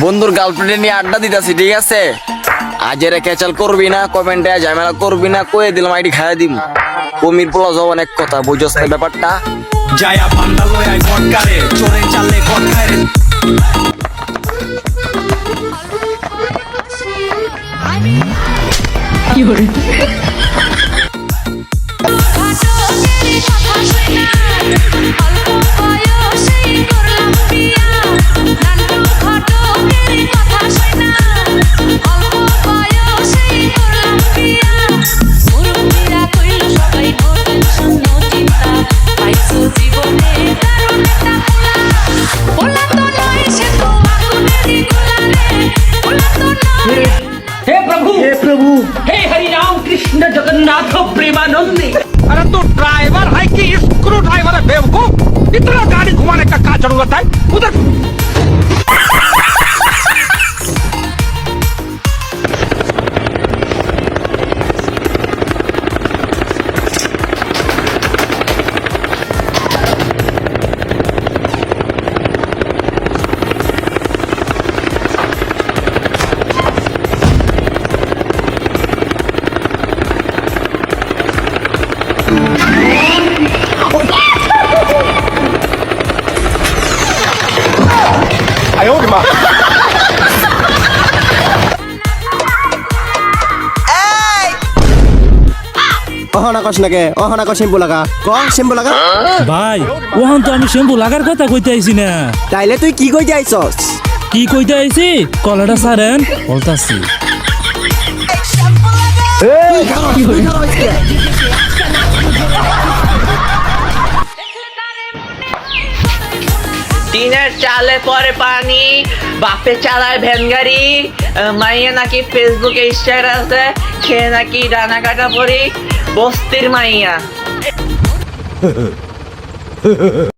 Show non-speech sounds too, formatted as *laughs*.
বন্ধুর গার্লফ্রেন্ড নিয়ে আড্ডা দিতেছি ঠিক আছে? আজ এরা ক্যাচাল করবি না কমেন্টে ঝামেলা করবি না কয়ে দিলাম আইডি খাইয়া দিম। কমির পোলা যাব অনেক কথা বুঝছ না ব্যাপারটা? যায়া বান্দা লয়াই ভটকারে চোরে চালে ভটকারে ঘাটকেরই हे प्रभु। हे प्रभु। हे हरि राम कृष्ण जगन्नाथ प्रेमानंदी। अरे तू ड्राइवर है कि स्क्रू ड्राइवर है बेवकूफ़? इतना गाड़ी घुमाने का क्या ज़रूरत है? লম্বা অহনা কস নাকে অহনা কস লাগা ক শ্যাম্পু লাগা ভাই ওহন তো আমি শ্যাম্পু লাগার কথা কইতে আইছি না। তাইলে তুই কি কইতে আইছস? কি কইতে আইছি? কলাটা সারেন। টিনের চালে পরে পানি, বাপে চালায় ভ্যান গাড়ি মাইয়ে নাকি ফেসবুকে ইনস্টাগ্রাম আছে, খেয়ে নাকি ডানা কাটা পরি বস্তির মাইয়া। *laughs*